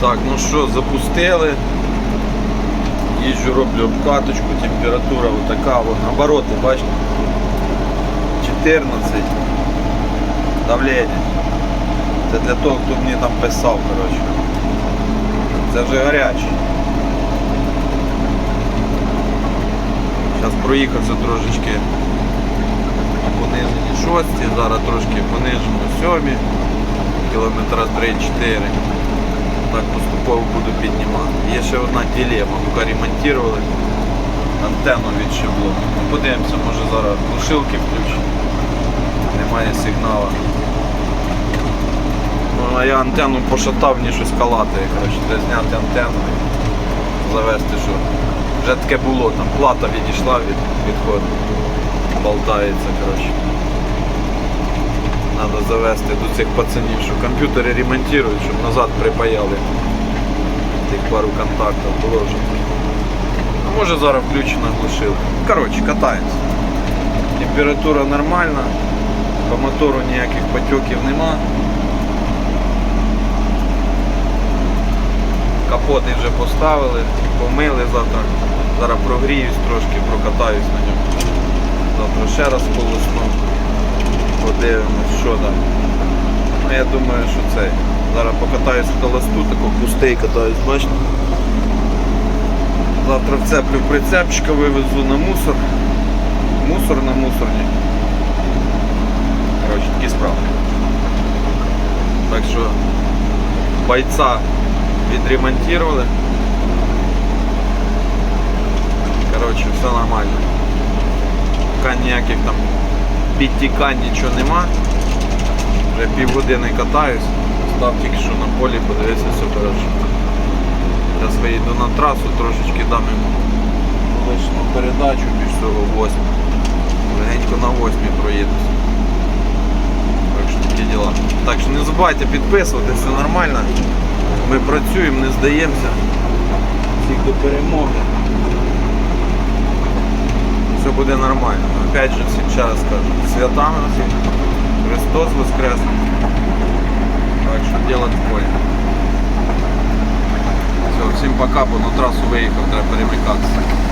Так, ну що, запустили. Їжджу, роблю обкаточку, температура отака, вон, обороти, бачите? 14 давлення. Це для того, хто мені там писав, коротше. Це вже гарячий. Зараз проїхався трошечки на пониженні шості, зараз трошки понижимо сьомі, кілометра 3-4. Так поступово буду піднімати. Є ще одна дилема, поки ремонтували, антенну відшибло. Ну, Подивимося, може зараз глушилки включимо. Немає сигналу. Ну, а я антенну пошатав, мені щось калатає. Треба зняти антенну і завести, що вже таке було, там плата відійшла від відходу. Болтається, коротше. Треба завести до цих пацанів, що комп'ютери ремонтують, щоб назад припаяли. Тих пару контактів вже. А може зараз включена глушилка. Коротше, катаємося. Температура нормальна, по мотору ніяких потьоків нема. Капоти вже поставили, помили завтра. Зараз прогріюсь трошки, прокатаюсь на ньому. Завтра ще раз полосну. Подивимось, що там. Ну я думаю, що це. Зараз покатаюсь в холосту, таку пустий катаюсь, бачите. Завтра вцеплю прицепчика, вивезу на мусор. Мусор на мусорні. Коротше, такі справи. Так що бойця відремонтували. Коротше, все нормально. Поки ніяких там підтікань нічого нема. Вже півгодини катаюсь. Став тільки що на полі, подивився все хорошо. Зараз виїду на трасу, трошечки дам йому лишну передачу більш всього 8. Легенько на 8 проїдуся. Так що такі діла. Так що не забувайте підписуватися, все нормально. Ми працюємо, не здаємося. Всіх до перемоги. Все буде нормально. Опять же всім раз кажу. Святами всіх. Христос Воскрес. Так що діло такое. Все, всім пока, бо на трасу виїхав, треба перемикатися.